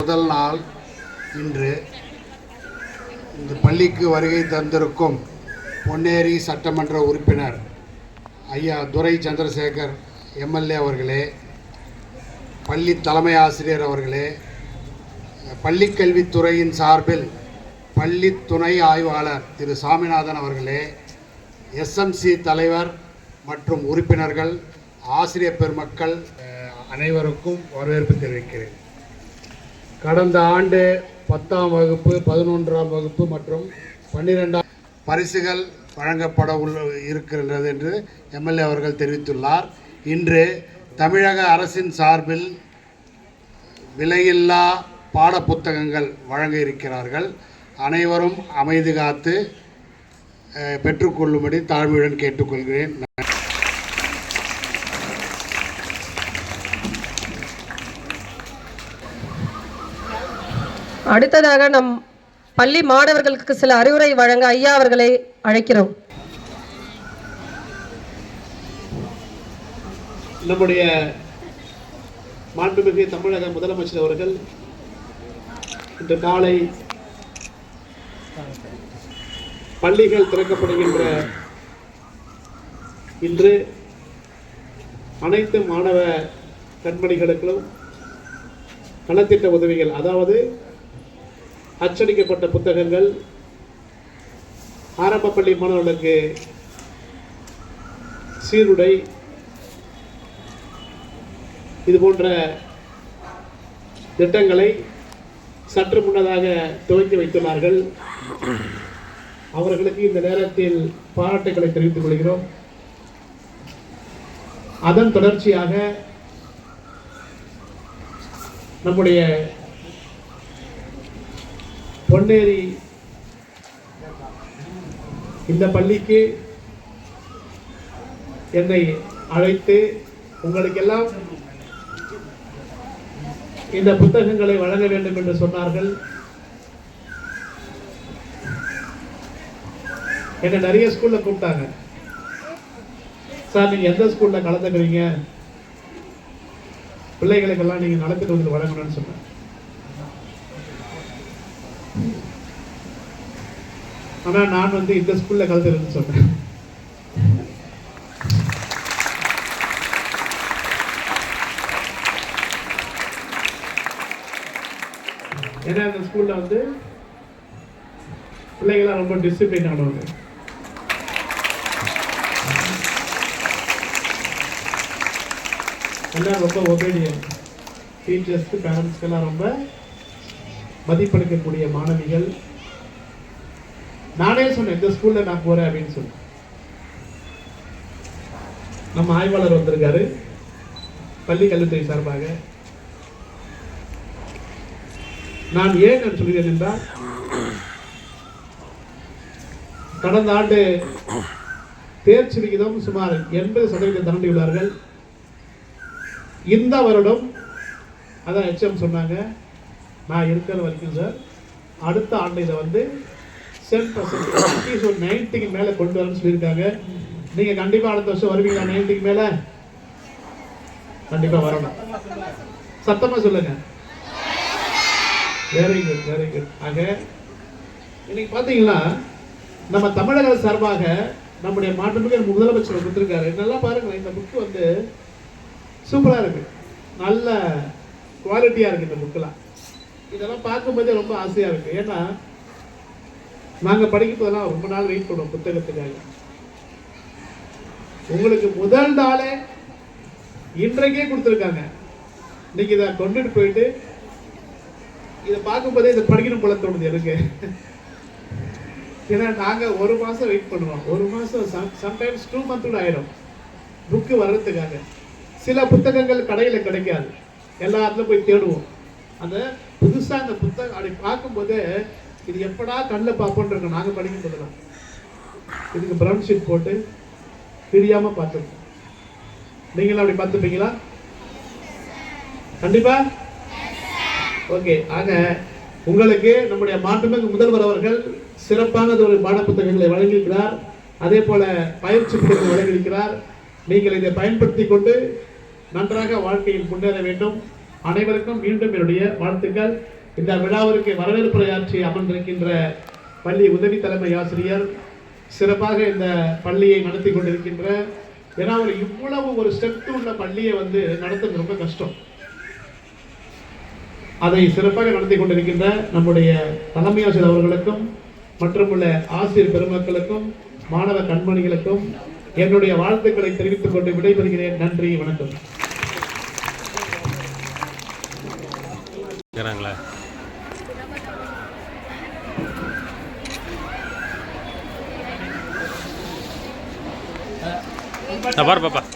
முதல் நாள் இன்று இந்த பள்ளிக்கு வருகை தந்திருக்கும் பொன்னேரி சட்டமன்ற உறுப்பினர் ஐயா துரை சந்திரசேகர் எம்எல்ஏ அவர்களே பள்ளி தலைமை ஆசிரியர் அவர்களே பள்ளிக்கல்வித்துறையின் சார்பில் பள்ளி துணை ஆய்வாளர் திரு சாமிநாதன் அவர்களே எஸ்எம்சி தலைவர் மற்றும் உறுப்பினர்கள் ஆசிரியர் பெருமக்கள் அனைவருக்கும் வரவேற்பு தெரிவிக்கிறேன். கடந்த ஆண்டு பத்தாம் வகுப்பு பதினொன்றாம் வகுப்பு மற்றும் பன்னிரெண்டாம் பரிசுகள் வழங்கப்பட உள்ள இருக்கின்றது என்று எம்எல்ஏ அவர்கள் தெரிவித்துள்ளார். இன்று தமிழக அரசின் சார்பில் விலையில்லா பாடப்புத்தகங்கள் வழங்க இருக்கிறார்கள். அனைவரும் அமைதி காத்து பெற்றுக்கொள்ளும்படி தாழ்மையுடன் கேட்டுக்கொள்கிறேன். அடுத்ததாக நம் பள்ளி மாணவர்களுக்கு சில அறிவுரை வழங்க ஐயா அவர்களை அழைக்கிறோம். நம்முடைய மாண்புமிகு தமிழக முதலமைச்சர் அவர்கள் இன்று காலை பள்ளிகள் திறக்கப்படுகின்ற இன்று அனைத்து மாணவ கண்மணிகளுக்கும் நலத்திட்ட உதவிகள் அதாவது அச்சடிக்கப்பட்ட புத்தகங்கள். ஆரம்ப பள்ளி மாணவர்களுக்கு சீருடை. இது போன்ற திட்டங்களை சற்று முன்னதாக துவக்கி வைத்துள்ளார்கள். அவர்களுக்கு இந்த நேரத்தில் பாராட்டுகளை தெரிவித்துக் கொள்கிறோம். அதன் தொடர்ச்சியாக நம்முடைய பொன்னேரி இந்த பள்ளிக்கு என்னை அழைத்து உங்களுக்கெல்லாம் இந்த புத்தகங்களை வழங்க வேண்டும் என்று சொன்னார்கள். என்னை நிறைய ஸ்கூலில் கூப்பிட்டாங்க. சார் நீங்கள் எந்த ஸ்கூலில் கலந்துக்கிறீங்க? பிள்ளைகளுக்கெல்லாம் நீங்கள் நலத்திட்டு வந்து வழங்கணும்னு சொன்னேன் ஆனால் நான் வந்து இந்த ஸ்கூலில் கலந்துருன்னு சொன்னேன் ஏன்னா அந்த ஸ்கூலில் வந்து பிள்ளைங்களாம் ரொம்ப டிசிப்ளின் ஆனவங்க. எல்லாம் ரொம்ப ஒபீடியன் டீச்சர்ஸ்க்கு பேரண்ட்ஸ்க்கெல்லாம் ரொம்ப மதிப்பளிக்கக்கூடிய மாணவிகள். நானே சொன்னேன் இந்த ஸ்கூல்ல நான் போறேன் அப்படின்னு சொன்னேன். நம்ம ஆய்வாளர் வந்திருக்காரு பள்ளி கல்வித்துறை சார்பாக. நான் ஏன் நான் சொல்கிறேன் என்றால் கடந்த ஆண்டு தேர்ச்சி விகிதம் சுமார் எண்பது சதவீதம் தாண்டியுள்ளார்கள் இந்த வருடம் அதான் ஹெச்எம் சொன்னாங்க. நான் இருக்கிற வரைக்கும் சார் அடுத்த ஆண்டு இதை வந்து சென் பர்சன்ட் ஒரு நைன்ட்டிக்கு மேலே கொண்டு வரணும்னு சொல்லியிருக்காங்க. நீங்கள் கண்டிப்பாக அடுத்த வருஷம் வருவீங்களா நைன்ட்டிக்கு மேலே? கண்டிப்பாக வரணும். சத்தமாக சொல்லுங்க. வெரி குட் வெரி குட் ஆக இன்னைக்கு பார்த்தீங்கன்னா நம்ம தமிழக சார்பாக நம்முடைய மாண்புமிகு முதலமைச்சர் கொடுத்துருக்காரு. நல்லா பாருங்களேன் இந்த புக்கு வந்து சூப்பராக இருக்கு. நல்ல குவாலிட்டியாக இருக்குது இந்த புக்கெலாம் இதெல்லாம் பார்க்கும்போதே ரொம்ப ஆசையாக இருக்குது ஏன்னா நாங்கள் படிக்கும்போதெல்லாம் ரொம்ப நாள் வெயிட் பண்ணுவோம் புத்தகத்துக்காக. உங்களுக்கு முதல் நாளே இன்றைக்கே கொடுத்துருக்காங்க. இன்னைக்கு இதை கொண்டுட்டு போயிட்டு இதை பார்க்கும்போதே இதை படிக்கணும் போல தோணுது எனக்கு. ஏன்னா நாங்கள் ஒரு மாதம் வெயிட் பண்ணுவோம். ஒரு மாதம் சம்டைம்ஸ் டூ மந்த் ஆயிரும். ஆயிடும் புக்கு வர்றதுக்காக. சில புத்தகங்கள் கடையில் கிடைக்காது. எல்லா இடத்துல போய் தேடுவோம். அந்த புதுசாக அந்த புத்தகம் அப்படி பார்க்கும்போதே இது எப்படா கண்ணில் பார்ப்போன்னு இருக்கோம் நாங்கள் படிக்கும் போதெல்லாம். இதுக்கு ப்ரௌன் ஷீட் போட்டு தெரியாமல் பார்த்துருக்கோம். நீங்களும் அப்படி பார்த்துப்பீங்களா? கண்டிப்பா? ஓகே ஆக உங்களுக்கு நம்முடைய மாண்புமிகு முதல்வர் அவர்கள் சிறப்பானது ஒரு பாடப்புத்தகங்களை வழங்கியிருக்கிறார். அதே போல பயிற்சி புத்தகம் வழங்கியிருக்கிறார். நீங்கள் இதை பயன்படுத்தி கொண்டு நன்றாக வாழ்க்கையில் முன்னேற வேண்டும். அனைவருக்கும் மீண்டும் என்னுடைய வாழ்த்துக்கள். இந்த விழாவிற்கு வரவேற்புரையாற்றி அமர்ந்திருக்கின்ற பள்ளி உதவி தலைமை ஆசிரியர் சிறப்பாக இந்த பள்ளியை நடத்தி கொண்டிருக்கின்ற ஏன்னா ஒரு இவ்வளவு ஒரு ஸ்ட்ரென்த் உள்ள பள்ளியை வந்து நடத்துறது ரொம்ப கஷ்டம். அதை சிறப்பாக நடத்தி கொண்டிருக்கின்ற நம்முடைய தலைமை ஆசிரியர் அவர்களுக்கும் மற்றுமுள்ள ஆசிரியர் பெருமக்களுக்கும் மாணவ கண்மணிகளுக்கும் என்னுடைய வாழ்த்துக்களை தெரிவித்துக் கொண்டு விடைபெறுகிறேன். நன்றி வணக்கம். Давар баба.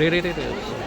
Re-re-re-re.